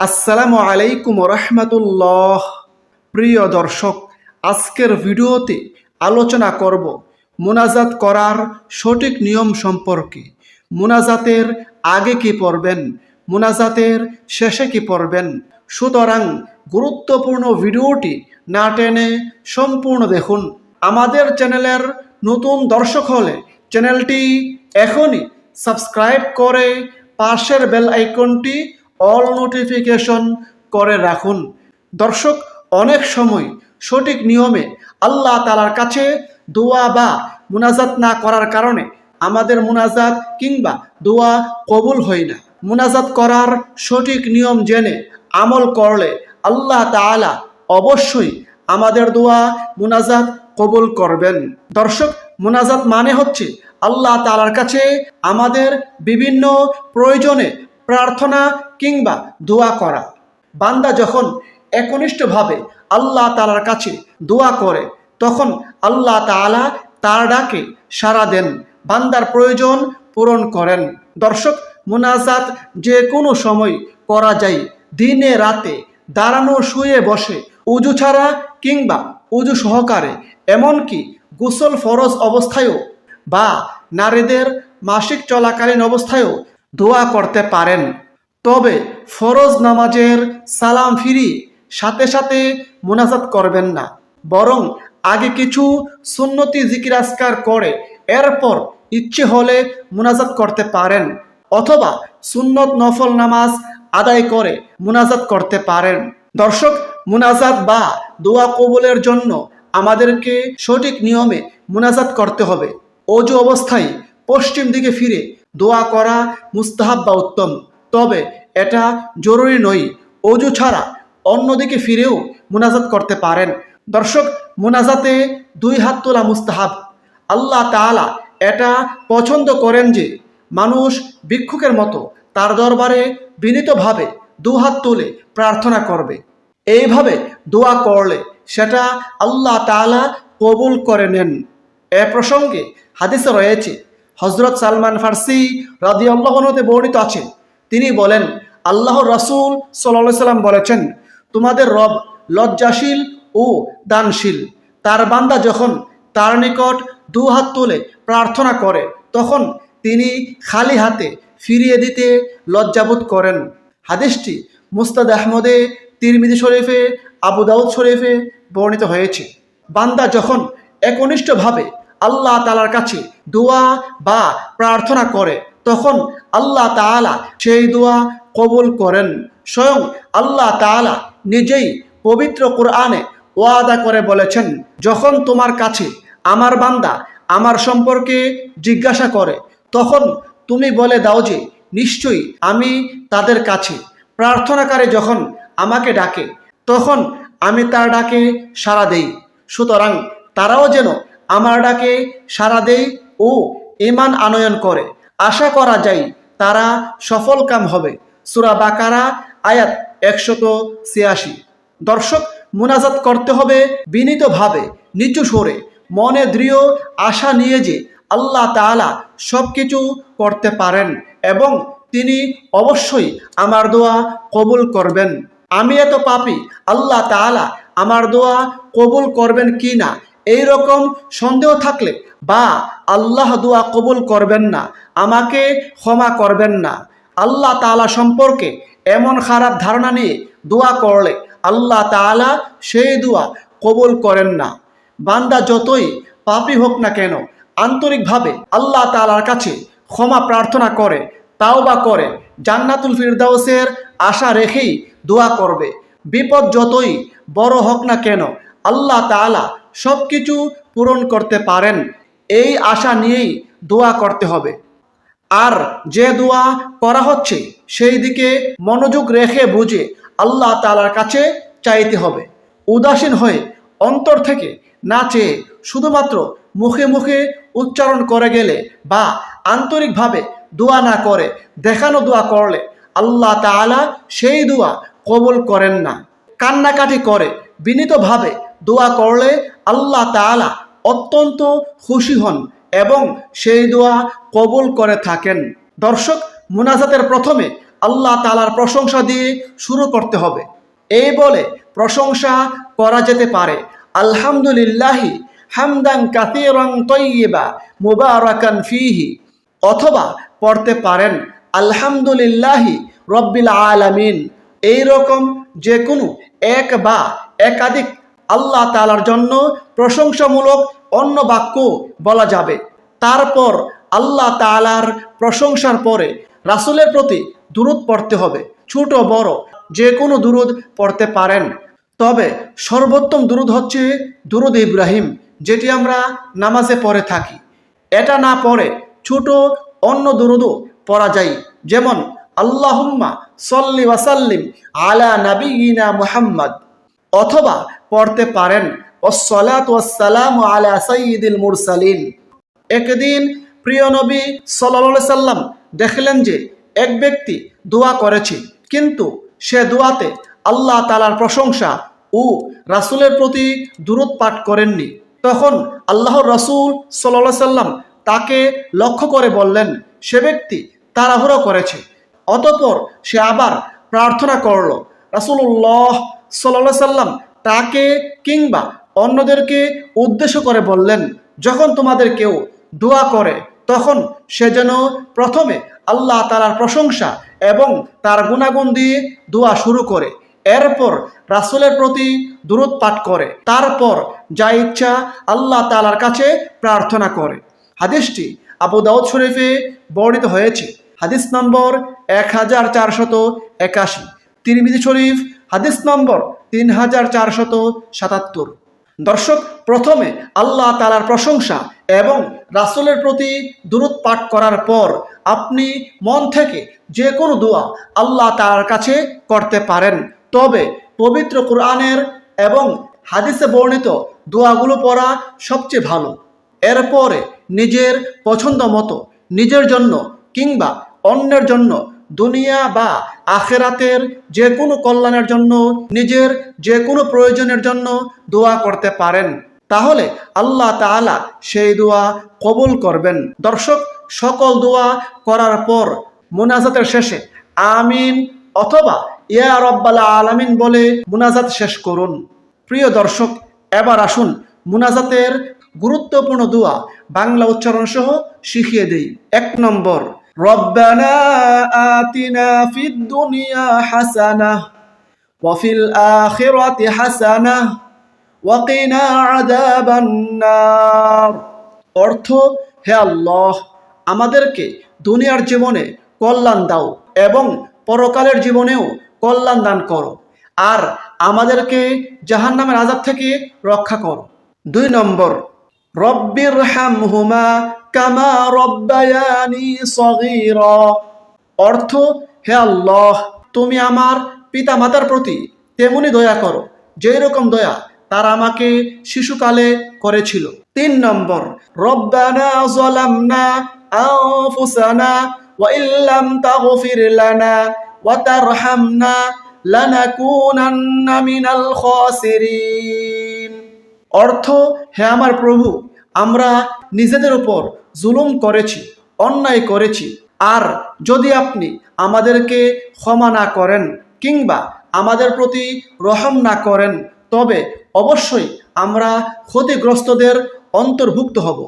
আসসালামু আলাইকুম রহমতুল্লাহ প্রিয় দর্শক, আজকের ভিডিওতে আলোচনা করব মোনাজাত করার সঠিক নিয়ম সম্পর্কে। মোনাজাতের আগে কি পড়বেন? মোনাজাতের শেষে কি পড়বেন? সুতরাং গুরুত্বপূর্ণ ভিডিওটি না টেনে সম্পূর্ণ দেখুন। আমাদের চ্যানেলের নতুন দর্শক হলে চ্যানেলটি এখনই সাবস্ক্রাইব করে পাশের বেল আইকনটি অল নোটিফিকেশন করে রাখুন। দর্শক, অনেক সময় সঠিক নিয়মে আল্লাহ তালার কাছে দোয়া বা মুনাজাত না করার কারণে আমাদের মুনাজাত কিংবা দোয়া কবুল হয় না। মুনাজাত করার সঠিক নিয়ম জেনে আমল করলে আল্লাহ তাআলা অবশ্যই আমাদের দোয়া, মুনাজাত কবুল করবেন। দর্শক, মুনাজাত মানে হচ্ছে আল্লাহ তালার কাছে আমাদের বিভিন্ন প্রয়োজনে প্রার্থনা কিংবা দোয়া করা। বান্দা যখন একনিষ্ঠভাবে আল্লাহ তালার কাছে দোয়া করে, তখন আল্লাহ তাআলা তার ডাকে সাড়া দেন। বান্দার প্রয়োজন পূরণ করেন। দর্শক, মুনাজাত যে কোনো সময় করা যায়। দিনে রাতে দাঁড়ানো, শুয়ে বসে, উজু ছাড়া কিংবা উজু সহকারে, এমনকি গোসল ফরজ অবস্থায়ও বা নারীদের মাসিক চলাকালীন অবস্থায়ও দোয়া করতে পারেন। তবে ফরজ নামাজের সালাম ফিরি সাথে সাথে মোনাজাত করবেন না। বরং আগে কিছু সুন্নতি জিকিরাজকার করে, এরপর ইচ্ছে হলে মোনাজাত করতে পারেন অথবা সুন্নত নফল নামাজ আদায় করে মোনাজাত করতে পারেন। দর্শক, মোনাজাত বা দোয়া কবুলের জন্য আমাদেরকে সঠিক নিয়মে মোনাজাত করতে হবে। অজু অবস্থায় পশ্চিম দিকে ফিরে দোয়া করা মুস্তাহাব বা উত্তম। তবে এটা জরুরি নয়। অজু ছাড়া অন্যদিকে ফিরেও মুনাজাত করতে পারেন। দর্শক, মুনাজাতে দুই হাত তোলা মুস্তাহাব। আল্লাহ তাআলা এটা পছন্দ করেন যে মানুষ ভিক্ষুকের মতো তার দরবারে বিনীতভাবে দু হাত তুলে প্রার্থনা করবে। এইভাবে দোয়া করলে সেটা আল্লাহ তাআলা কবুল করে নেন। এ প্রসঙ্গে হাদিসে রয়েছে হজরত সালমান ফার্সি রাদি আল্লাহনতে বর্ণিত আছে তিনি বলেন, আল্লাহর রাসূল সাল্লাহ সাল্লাম বলেছেন, তোমাদের রব লজ্জাশীল ও দানশীল। তার বান্দা যখন তার নিকট দু হাত তুলে প্রার্থনা করে, তখন তিনি খালি হাতে ফিরিয়ে দিতে লজ্জাবোধ করেন। হাদিসটি মুস্তাদ আহমদে তিরমিদি শরীফে, আবু দাউদ শরীফে বর্ণিত হয়েছে। বান্দা যখন একনিষ্ঠভাবে আল্লাহ তালার কাছে দোয়া বা প্রার্থনা করে তখন আল্লাহ তাআলা সেই দোয়া কবুল করেন। স্বয়ং আল্লাহ তাআলা নিজেই পবিত্র কোরআনে ওয়াদা করে বলেছেন, যখন তোমার কাছে আমার বান্দা আমার সম্পর্কে জিজ্ঞাসা করে, তখন তুমি বলে দাও যে, নিশ্চয়ই আমি তাদের কাছে প্রার্থনাকারী যখন আমাকে ডাকে, তখন আমি তার ডাকে সাড়া দেই। সুতরাং তারাও যেন আমার ডাকে সাড়া দেয় ও ইমান আনয়ন করে। আশা করা যায় তারা সফল কাম হবে। সুরা বাকারা, আয়াত একশত ছিয়াশি। দর্শক, মুনাজাত করতে হবে বিনীতভাবে, নিচু সরে, মনে দৃঢ় আশা নিয়ে যে আল্লাহ তাআলা সব কিছু করতে পারেন এবং তিনি অবশ্যই আমার দোয়া কবুল করবেন। আমি এত পাপি, আল্লাহ তাআলা আমার দোয়া কবুল করবেন কি না এই রকম সন্দেহ থাকলে বা আল্লাহ দোয়া কবুল করবেন না, আমাকে ক্ষমা করবেন না। আল্লাহ তাআলা সম্পর্কে এমন খারাপ ধারণা নিয়ে দোয়া করলে আল্লাহ তাআলা সেই দোয়া কবুল করেন না। বান্দা যতই পাপি হোক না কেন, আন্তরিকভাবে আল্লাহ তাআলার কাছে ক্ষমা প্রার্থনা করে তাও বা করে, জান্নাতুল ফিরদাউসের আশা রেখেই দোয়া করবে। বিপদ যতই বড় হোক না কেন, আল্লাহ তাআলা সব কিছু পূরণ করতে পারেন। এই আশা নিয়েই দোয়া করতে হবে। আর যে দোয়া করা হচ্ছে, সেই দিকে মনোযোগ রেখে বুঝে আল্লাহ তালার কাছে চাইতে হবে। উদাসীন হয়ে অন্তর থেকে না চেয়ে শুধুমাত্র মুখে মুখে উচ্চারণ করে গেলে বা আন্তরিকভাবে দোয়া না করে, দেখানো দোয়া করলে আল্লাহ তাআলা সেই দোয়া কবুল করেন না। কান্নাকাটি করে বিনীতভাবে দোয়া করলে আল্লাহ তাআলা অত্যন্ত খুশি হন এবং সেই দোয়া কবুল করে থাকেন। দর্শক, মুনাজাতের প্রথমে আল্লাহ তালার প্রশংসা দিয়ে শুরু করতে হবে। এই বলে প্রশংসা করা যেতে পারে। আলহামদুলিল্লাহি হামদান কাতিরং তৈবা মুবারাকান ফিহি। অথবা পড়তে পারেন, আলহামদুলিল্লাহি রব্বিল আলামিন। এই রকম যে কোনো এক বা একাধিক আল্লাহ তালার জন্য প্রশংসামূলক অন্য বাক্য বলা যাবে। তারপর আল্লাহ তালার প্রশংসার পরে রাসুলের প্রতি দুরুদ পড়তে হবে, ছোট বড় যে কোনো দুরুদ পড়তে পারেন। তবে সর্বোত্তম দুরুদ হচ্ছে দুরুদ ইব্রাহিম, যেটি আমরা নামাজে পড়ে থাকি। এটা না পড়ে ছোট অন্য দুরুদও পড়া যায়, যেমন আল্লাহুম্মা সল্লি ওয়াসাল্লিম আলা নাবিয়িনা মুহাম্মদ। অথবা পড়তে পারেন। মুরসালিন। একদিন প্রিয় নবী সাল্লাম দেখলেন যে এক ব্যক্তি দোয়া করেছে, কিন্তু সে দোয়াতে আল্লাহ তালার প্রশংসা ও রাসুলের প্রতি দূরত পাঠ করেননি। তখন আল্লাহর রাসূল সাল্লাহ সাল্লাম তাকে লক্ষ্য করে বললেন, সে ব্যক্তি তাড়াহুড়ো করেছে, অতপর সে আবার প্রার্থনা করল, রাসূলুল্লাহ সাল্লাহ সাল্লাম তাকে কিংবা অন্যদেরকে উদ্দেশ্য করে বললেন, যখন তোমাদের কেউ দোয়া করে, তখন সে যেন প্রথমে আল্লাহ তালার প্রশংসা এবং তার গুণাগুণ দিয়ে দোয়া শুরু করে, এরপর রাসূলের প্রতি দূরত পাঠ করে, তারপর যা ইচ্ছা আল্লাহ তালার কাছে প্রার্থনা করে। হাদিসটি আবু দাউদ শরীফে বর্ণিত হয়েছে। হাদিস নম্বর এক হাজার চারশত একাশি। তিরমিজি শরীফ হাদিস নম্বর তিন হাজার চারশত সাতাত্তর। দর্শক, প্রথমে আল্লাহ তালার প্রশংসা এবং রাসূলের প্রতি দূরত পাঠ করার পর আপনি মন থেকে যে কোনো দোয়া আল্লাহ তালার কাছে করতে পারেন। তবে পবিত্র কোরআনের এবং হাদিসে বর্ণিত দোয়াগুলো পড়া সবচেয়ে ভালো। এরপরে নিজের পছন্দ মতো, নিজের জন্য কিংবা অন্যের জন্য দুনিয়া বা আখেরাতের যে কোনো কল্যাণের জন্য, নিজের যে কোনো প্রয়োজনের জন্য দোয়া করতে পারেন। তাহলে আল্লাহ তাআলা সেই দোয়া কবুল করবেন। দর্শক, সকল দোয়া করার পর মোনাজাতের শেষে আমিন অথবা ইয়া রব্বাল আলামিন বলে মোনাজাত শেষ করুন। প্রিয় দর্শক, এবার আসুন মুনাজাতের গুরুত্বপূর্ণ দোয়া বাংলা উচ্চারণ সহ শিখিয়ে দেই। এক নম্বর রব্বানা আতিনা ফিদ দুনিয়া হাসানা ওয়াফিল আখিরাতি হাসানা ওয়াকিনা আযাবান নার। অর্থ, হে আল্লাহ, আমাদেরকে দুনিয়ার জীবনে কল্যাণ দাও এবং পরকালের জীবনেও কল্যাণ দান করো। আর আমাদেরকে জাহান্নামের আজাব থেকে রক্ষা করো। দুই নম্বর রব্বির হামহুমা কামা রব্বায়ানি সগীরা। অর্থ, হে আল্লাহ, তুমি আমার পিতা মাতার প্রতি তেমনি দয়া করো, যেই রকম দয়া তারা আমাকে শিশুকালে করেছিল। তিন নম্বর, রব্বানা যালামনা আনফুসানা ওয়া ইল্লাম তাগফির লানা ওয়া তারহামনা লানাকুনান্না মিনাল খাসিরিন। অর্থ, হে আমার প্রভু আমরা নিজেদের উপর জুলুম করেছি, অন্যায় করেছি। আর যদি আপনি আমাদেরকে ক্ষমা না করেন কিংবা আমাদের প্রতি রহম না করেন, তবে অবশ্যই আমরা ক্ষতিগ্রস্তদের অন্তর্ভুক্ত হব।